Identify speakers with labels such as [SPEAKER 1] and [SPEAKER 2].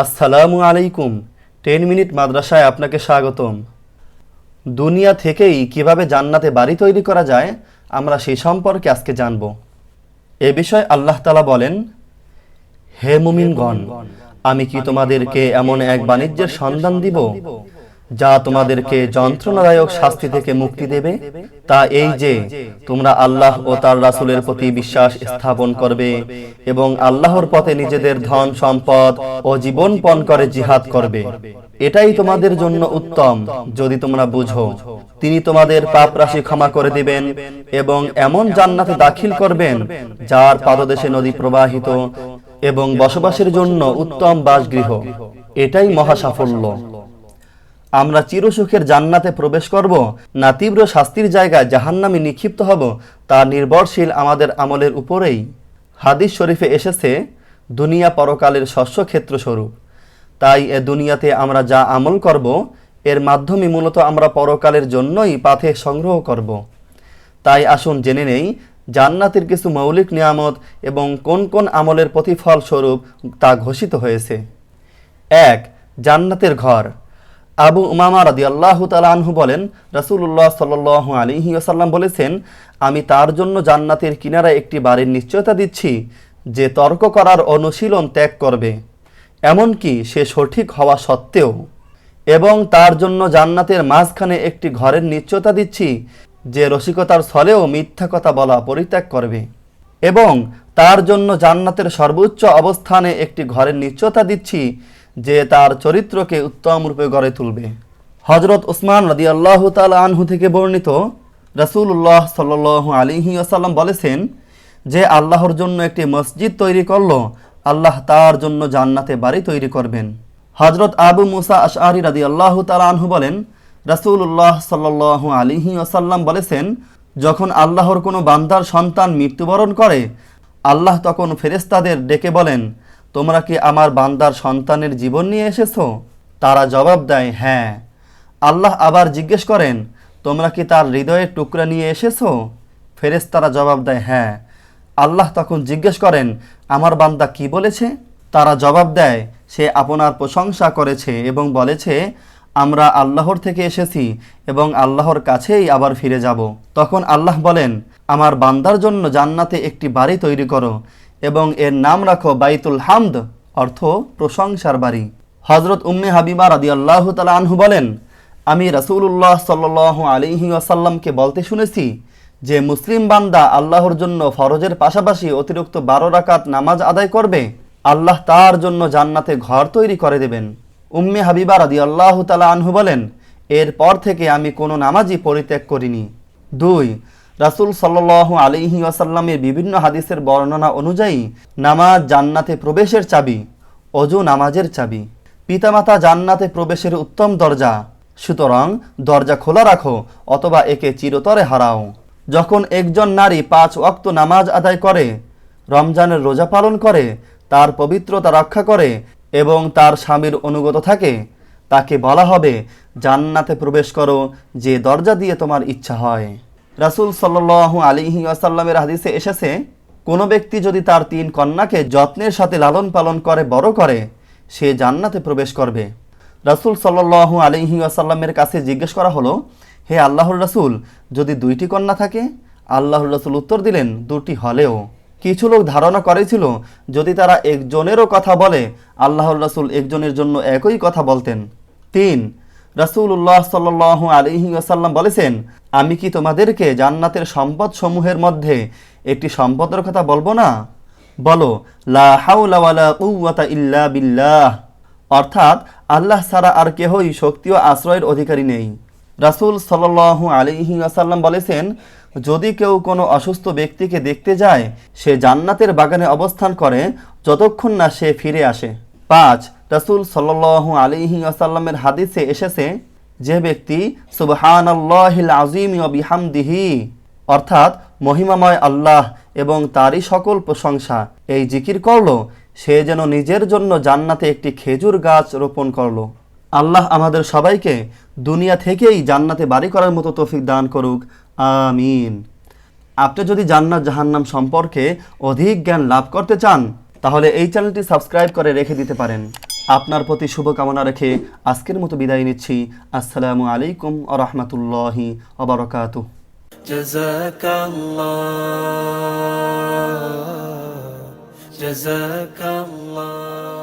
[SPEAKER 1] আসসালামু আলাইকুম। Ten minute মাদ্রাসায় আপনাকে স্বাগতম। দুনিয়া থেকেই কীভাবে জান্নাতে বাড়ি তৈরি করা যায়, আমরা সেই সম্পর্কে আজকে জানব। এ বিষয়ে আল্লাহ তালা বলেন, হে মুমিনগণ, আমি কি তোমাদেরকে এমন এক বাণিজ্যের সন্ধান দিব যা তোমাদেরকে যন্ত্রণাদায়ক শাস্তি থেকে মুক্তি দেবে, তা এই যে তোমরা আল্লাহ ও তার রাসূলের প্রতি বিশ্বাস স্থাপন করবে এবং আল্লাহর পথে নিজেদের ধন সম্পদ ও জীবন পণ করে জিহাদ করবে। এটাই তোমাদের জন্য উত্তম, যদি তোমরা বুঝো। তিনি তোমাদের পাপ রাশি ক্ষমা করে দিবেন এবং এমন জান্নাতে দাখিল করবেন যার পাদদেশে নদী প্রবাহিত এবং বসবাসের জন্য উত্তম বাসগৃহ। এটাই মহা সাফল্য আমরা চিরসুখের জান্নাতে প্রবেশ করব, না তীব্র শাস্তির জায়গায় জাহান্নামে নিক্ষিপ্ত হব, তা নির্ভরশীল আমাদের আমলের উপরেই। হাদিস শরীফে এসেছে, দুনিয়া পরকালের শস্য স্বরূপ। তাই এ দুনিয়াতে আমরা যা আমল করব, এর মাধ্যমে মূলত আমরা পরকালের জন্যই পাথে সংগ্রহ করব। তাই আসুন জেনে নেই, জান্নাতের কিছু মৌলিক নিয়ামত এবং কোন কোন আমলের প্রতিফল স্বরূপ তা ঘোষিত হয়েছে। এক, জান্নাতের ঘর। আবু উমামা রাদি আল্লাহ আনহু বলেন রাসুল্লাহ সাল আলিহি আসাল্লাম বলেছেন, আমি তার জন্য জান্নাতের কিনারা একটি বাড়ির নিশ্চয়তা দিচ্ছি, যে তর্ক করার অনুশীলন ত্যাগ করবে। এমনকি সে সঠিক হওয়া সত্ত্বেও। এবং তার জন্য জান্নাতের মাঝখানে একটি ঘরের নিশ্চয়তা দিচ্ছি, যে রসিকতার ছলেও মিথ্যা কথা বলা পরিত্যাগ করবে। এবং তার জন্য জান্নাতের সর্বোচ্চ অবস্থানে একটি ঘরের নিশ্চয়তা দিচ্ছি যে তার চরিত্রকে উত্তম রূপে গড়ে তুলবে। হজরত উসমান রদি আল্লাহ তাল আনহু থেকে বর্ণিত রাসূলুল্লাহ সাল আলিহি আসাল্লাম বলেছেন যে আল্লাহর জন্য একটি মসজিদ তৈরি করল, আল্লাহ তার জন্য জান্নাতে বাড়ি তৈরি করবেন। হজরত আবু মুসা আশআরি রাদি আল্লাহ তাল আনহু বলেন, রাসূলুল্লাহ সাল আলিহি আসাল্লাম বলেছেন, যখন আল্লাহর কোনো বান্দার সন্তান মৃত্যুবরণ করে, আল্লাহ তখন ফেরেস্তাদের ডেকে বলেন তোমরা কি আমার বান্দার সন্তানের জীবন নিয়ে এসেছ? তারা জবাব দেয় হ্যাঁ। আল্লাহ আবার জিজ্ঞেস করেন, তোমরা কি তার হৃদয়ের টুকরা নিয়ে এসেছ? ফেরেস্তারা জবাব দেয় হ্যাঁ। আল্লাহ তখন জিজ্ঞেস করেন, আমার বান্দা কি বলেছে? তারা জবাব দেয়, সে আপনার প্রশংসা করেছে এবং বলেছে, আমরা আল্লাহর থেকে এসেছি এবং আল্লাহর কাছেই আবার ফিরে যাব। তখন আল্লাহ বলেন, আমার বান্দার জন্য জান্নাতে একটি বাড়ি তৈরি করো। এবং এর নাম রাখো বাইতুল হামদ, অর্থ প্রশংসার বাড়ি। হজরত উম্মে হাবিবা রাদি আল্লাহ আনহু বলেন, আমি রাসুল্লাহ সাল আলিহি আসাল্লামকে বলতে শুনেছি যে মুসলিম বান্দা আল্লাহর জন্য ফরজের পাশাপাশি অতিরিক্ত বারো রাকাত নামাজ আদায় করবে। আল্লাহ তার জন্য জান্নাতে ঘর তৈরি করে দেবেন। উম্মে হাবিবা রাদি আল্লাহ তালা আনহু বলেন, এরপর থেকে আমি কোনো নামাজই পরিত্যাগ করিনি। দুই রাসুল সাল্লাহ আলিহি আসাল্লামের বিভিন্ন হাদিসের বর্ণনা অনুযায়ী নামাজ জান্নাতে প্রবেশের চাবি, অজু নামাজের চাবি। পিতামাতা জান্নাতে প্রবেশের উত্তম দরজা। সুতরাং দরজা খোলা রাখো অথবা একে চিরতরে হারাও। যখন একজন নারী পাঁচ ওয়াক্ত নামাজ আদায় করে, রমজানের রোজা পালন করে, তার পবিত্রতা রক্ষা করে এবং তার স্বামীর অনুগত থাকে, তাকে বলা হবে, জান্নাতে প্রবেশ করো যে দরজা দিয়ে তোমার ইচ্ছা হয়। রাসুল সাল্লাহ আলিহি আসাল্লামের হাদিসে এসেছে, কোনো ব্যক্তি যদি তার তিন কন্যাকে যত্নের সাথে লালন পালন করে, বড় করে, সে জান্নাতে প্রবেশ করবে। রাসুল সাল্লাহ আলিহি আসাল্লামের কাছে জিজ্ঞেস করা হলো, হে আল্লাহর রাসুল, যদি দুইটি কন্যা থাকে? আল্লাহর রাসুল উত্তর দিলেন, দুটি হলেও। কিছু লোক ধারণা করেছিল, যদি তারা একজনেরও কথা বলে, আল্লাহর রাসুল একজনের জন্য একই কথা বলতেন। তিন রাসুল্লাহ সাল আলিহি আসাল্লাম বলেছেন আমি কি তোমাদেরকে জান্নাতের সম্পদ সমূহের মধ্যে একটি সম্পদের কথা বলব না? বলো, লা ইল্লা বিল্লাহ। অর্থাৎ আল্লাহ ছাড়া আর কেহই শক্তি ও আশ্রয়ের অধিকারী নেই। রাসূল সাল্লাল্লাহু আলাইহি ওয়াসাল্লাম বলেছেন, যদি কেউ কোনো অসুস্থ ব্যক্তিকে দেখতে যায়, সে জান্নাতের বাগানে অবস্থান করে যতক্ষণ না সে ফিরে আসে। পাঁচ, রাসূল সাল্লাল্লাহু আলাইহি ওয়াসাল্লামের হাদিসে এসেছে যে ব্যক্তি সুবহানাল্লাহিল আযীম ওয়া বিহামদিহি, অর্থাৎ মহিমাময় আল্লাহ এবং তারই সকল প্রশংসা, এই জিকির করল, সে যেন নিজের জন্য জান্নাতে একটি খেজুর গাছ রোপণ করল। আল্লাহ আমাদের সবাইকে দুনিয়া থেকেই জান্নাতে বাড়ি করার মতো তৌফিক দান করুক। আমিন। আপনি যদি জান্নাত জাহান্নাম সম্পর্কে অধিক জ্ঞান লাভ করতে চান, তাহলে এই চ্যানেলটি সাবস্ক্রাইব করে রেখে দিতে পারেন। আপনার প্রতি শুভকামনা রেখে আজকের মতো বিদায় নিচ্ছি আসসালামু আলাইকুম আ রহমতুল্লাহি অবরকাতু
[SPEAKER 2] جزاك الله جزاك الله